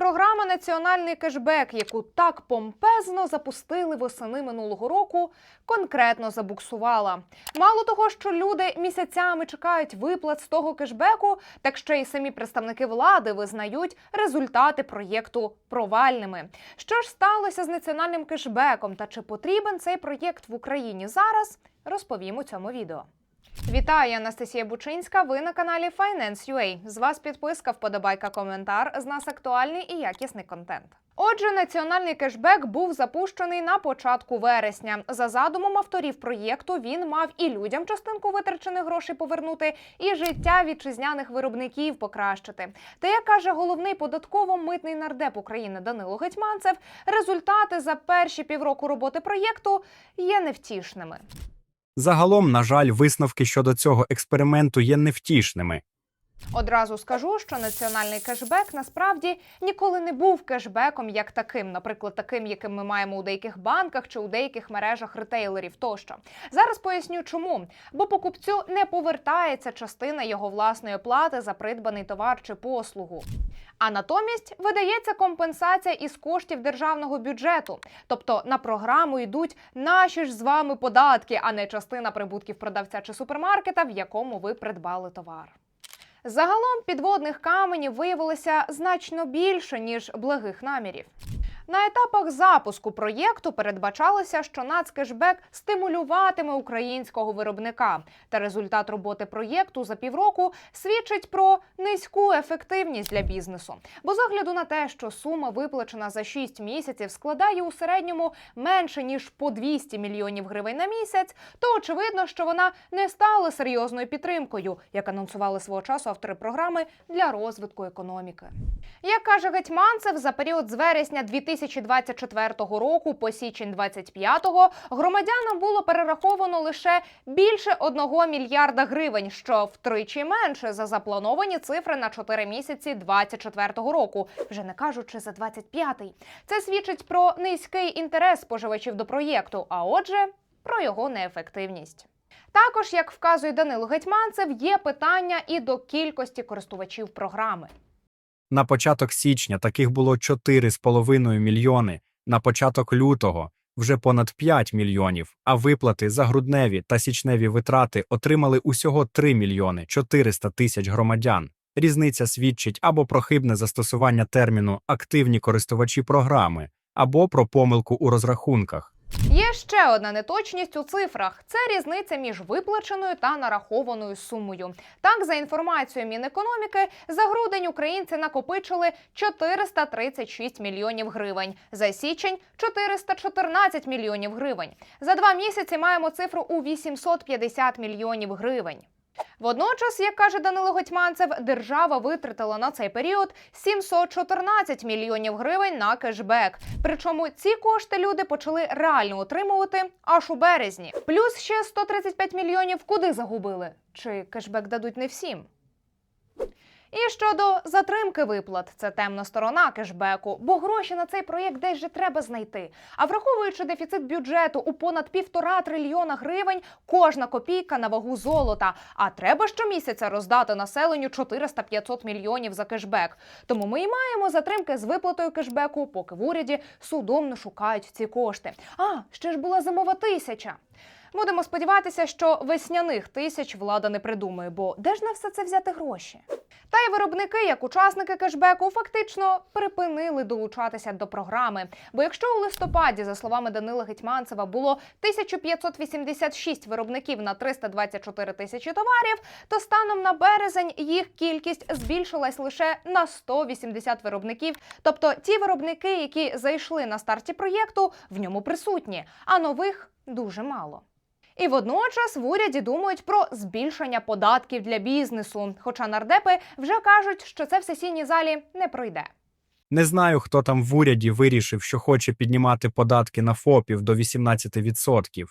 Програма Національний кешбек, яку так помпезно запустили восени минулого року, конкретно забуксувала. Мало того, що люди місяцями чекають виплат з того кешбеку, так ще й самі представники влади визнають результати проєкту провальними. Що ж сталося з національним кешбеком та чи потрібен цей проєкт в Україні зараз? Розповім у цьому відео. Вітаю, Анастасія Бучинська. Ви на каналі Finance.ua. З вас підписка, вподобайка, коментар. З нас актуальний і якісний контент. Отже, національний кешбек був запущений на початку вересня. За задумом авторів проєкту він мав і людям частинку витрачених грошей повернути, і життя вітчизняних виробників покращити. Та як каже головний податково-митний нардеп України Данило Гетьманцев, результати за перші півроку роботи проєкту є невтішними. Загалом, на жаль, висновки щодо цього експерименту є невтішними. Одразу скажу, що національний кешбек насправді ніколи не був кешбеком як таким, наприклад, таким, яким ми маємо у деяких банках чи у деяких мережах ретейлерів тощо. Зараз поясню, чому. Бо покупцю не повертається частина його власної плати за придбаний товар чи послугу. А натомість видається компенсація із коштів державного бюджету. Тобто на програму йдуть наші ж з вами податки, а не частина прибутків продавця чи супермаркета, в якому ви придбали товар. Загалом підводних каменів виявилося значно більше ніж благих намірів. На етапах запуску проєкту передбачалося, що нацкешбек стимулюватиме українського виробника. Та результат роботи проєкту за півроку свідчить про низьку ефективність для бізнесу. Бо з огляду на те, що сума виплачена за 6 місяців складає у середньому менше ніж по 200 мільйонів гривень на місяць, то очевидно, що вона не стала серйозною підтримкою, як анонсували свого часу автори програми для розвитку економіки. Як каже Гетьманцев, за період з вересня 2024 року по січень 2025 громадянам було перераховано лише більше 1 мільярда гривень, що втричі менше за заплановані цифри на 4 місяці 2024 року, вже не кажучи за 25-й. Це свідчить про низький інтерес споживачів до проєкту, а отже, про його неефективність. Також, як вказує Данило Гетьманцев, є питання і до кількості користувачів програми. На початок січня таких було 4,5 мільйони, на початок лютого вже понад 5 мільйонів, а виплати за грудневі та січневі витрати отримали усього 3 мільйони 400 тисяч громадян. Різниця свідчить або про хибне застосування терміну активні користувачі програми, або про помилку у розрахунках. Є ще одна неточність у цифрах: це різниця між виплаченою та нарахованою сумою. Так, за інформацією Мінекономіки, за грудень українці накопичили 436 мільйонів гривень, за січень 414 мільйонів гривень. За два місяці маємо цифру у 850 мільйонів гривень. Водночас, як каже Данило Готьманцев, держава витратила на цей період 714 мільйонів гривень на кешбек. Причому ці кошти люди почали реально отримувати аж у березні. Плюс ще 135 мільйонів куди загубили? Чи кешбек дадуть не всім? І щодо затримки виплат, це темна сторона кешбеку, бо гроші на цей проєкт десь же треба знайти. А враховуючи дефіцит бюджету у понад півтора трильйона гривень, кожна копійка на вагу золота. А треба щомісяця роздати населенню 400-500 мільйонів за кешбек. Тому ми і маємо затримки з виплатою кешбеку, поки в уряді судомно шукають ці кошти. А ще ж була зимова тисяча. Будемо сподіватися, що весняних тисяч влада не придумає, бо де ж на все це взяти гроші? Та й виробники, як учасники кешбеку, фактично припинили долучатися до програми. Бо якщо у листопаді, за словами Данила Гетьманцева, було 1586 виробників на 324 тисячі товарів, то станом на березень їх кількість збільшилась лише на 180 виробників. Тобто ті виробники, які зайшли на старті проєкту, в ньому присутні, а нових дуже мало. І водночас в уряді думають про збільшення податків для бізнесу. Хоча нардепи вже кажуть, що це в сесійній залі не пройде. Не знаю, хто там в уряді вирішив, що хоче піднімати податки на ФОПів до 18%.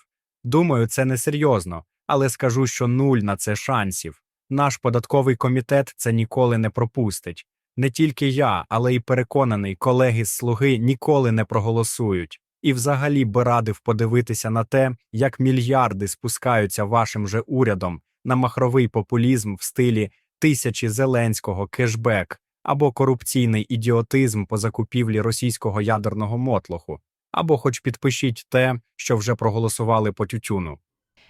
Думаю, це несерйозно, але скажу, що нуль на це шансів. Наш податковий комітет це ніколи не пропустить. Не тільки я, але й переконаний, колеги з слуги ніколи не проголосують. І взагалі би радив подивитися на те, як мільярди спускаються вашим же урядом на махровий популізм в стилі тисячі Зеленського кешбек, або корупційний ідіотизм по закупівлі російського ядерного мотлоху, або хоч підпишіть те, що вже проголосували по тютюну.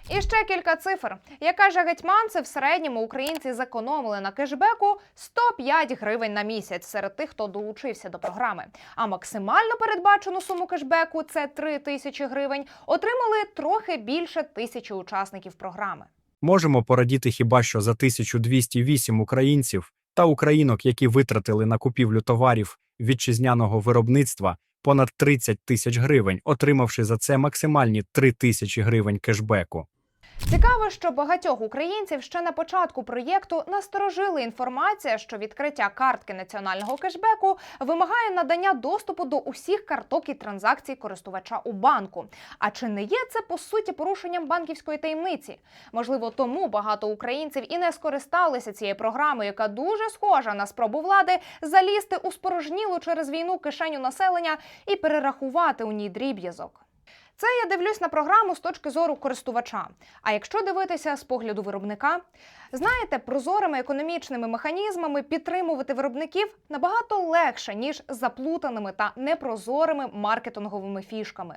І ще кілька цифр. Як каже Гетьманцев, в середньому українці зекономили на кешбеку 105 гривень на місяць серед тих, хто долучився до програми. А максимально передбачену суму кешбеку це 3 тисячі гривень. Отримали трохи більше тисячі учасників програми. Можемо порадіти хіба що за 1208 українців та українок, які витратили на купівлю товарів вітчизняного виробництва понад 30 тисяч гривень, отримавши за це максимальні 3 тисячі гривень кешбеку. Цікаво, що багатьох українців ще на початку проєкту насторожили інформація, що відкриття картки національного кешбеку вимагає надання доступу до усіх карток і транзакцій користувача у банку. А чи не є це по суті порушенням банківської таємниці? Можливо, тому багато українців і не скористалися цією програмою, яка дуже схожа на спробу влади залізти у спорожнілу через війну кишеню населення і перерахувати у ній дріб'язок. Це я дивлюсь на програму з точки зору користувача. А якщо дивитися з погляду виробника, знаєте, прозорими економічними механізмами підтримувати виробників набагато легше, ніж заплутаними та непрозорими маркетинговими фішками.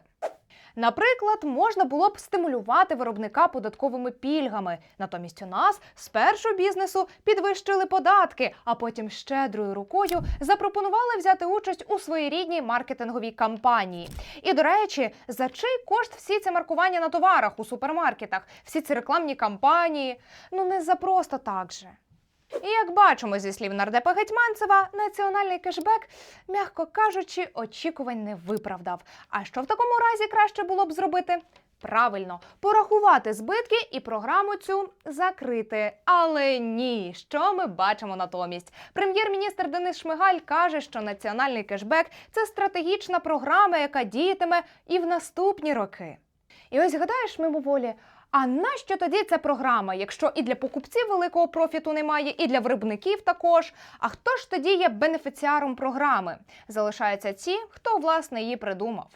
Наприклад, можна було б стимулювати виробника податковими пільгами. Натомість у нас спершу бізнесу підвищили податки, а потім щедрою рукою запропонували взяти участь у своєрідній маркетинговій кампанії. І до речі, за чий кошт всі ці маркування на товарах у супермаркетах, всі ці рекламні кампанії, ну не за просто так же. І як бачимо зі слів нардепа Гетьманцева, національний кешбек, м'яко кажучи, очікувань не виправдав. А що в такому разі краще було б зробити? Правильно, порахувати збитки і програму цю закрити. Але ні, що ми бачимо натомість? Прем'єр-міністр Денис Шмигаль каже, що національний кешбек це стратегічна програма, яка діятиме і в наступні роки. І ось гадаєш мимоволі, а нащо тоді ця програма, якщо і для покупців великого профіту немає, і для виробників також? А хто ж тоді є бенефіціаром програми? Залишаються ті, хто власне її придумав.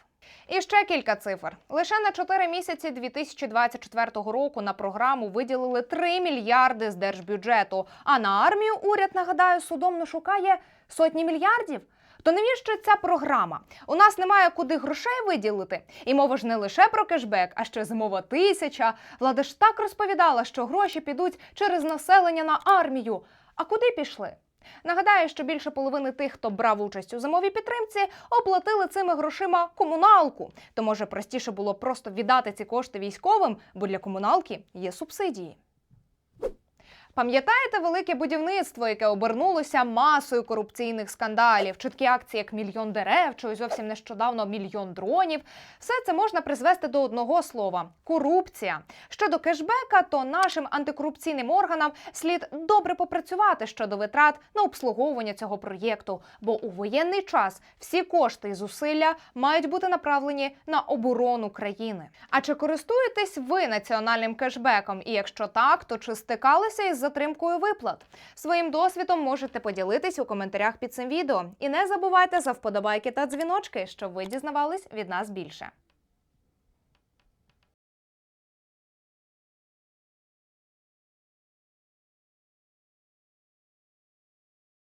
І ще кілька цифр. Лише на 4 місяці 2024 року на програму виділили 3 мільярди з держбюджету. А на армію уряд, нагадаю, судомно шукає сотні мільярдів. То навіщо ця програма? У нас немає куди грошей виділити. І мова ж не лише про кешбек, а ще зимова тисяча. Влада ж так розповідала, що гроші підуть через населення на армію. А куди пішли? Нагадаю, що більше половини тих, хто брав участь у зимовій підтримці, оплатили цими грошима комуналку. То може простіше було просто віддати ці кошти військовим, бо для комуналки є субсидії. Пам'ятаєте велике будівництво, яке обернулося масою корупційних скандалів, чуткі акції як мільйон дерев, чи зовсім нещодавно мільйон дронів. Все це можна призвести до одного слова корупція. Щодо кешбека, то нашим антикорупційним органам слід добре попрацювати щодо витрат на обслуговування цього проєкту, бо у воєнний час всі кошти і зусилля мають бути направлені на оборону країни. А чи користуєтесь ви національним кешбеком? І якщо так, то чи стикалися із затримкою виплат? Своїм досвідом можете поділитись у коментарях під цим відео. І не забувайте за вподобайки та дзвіночки, щоб ви дізнавались від нас більше.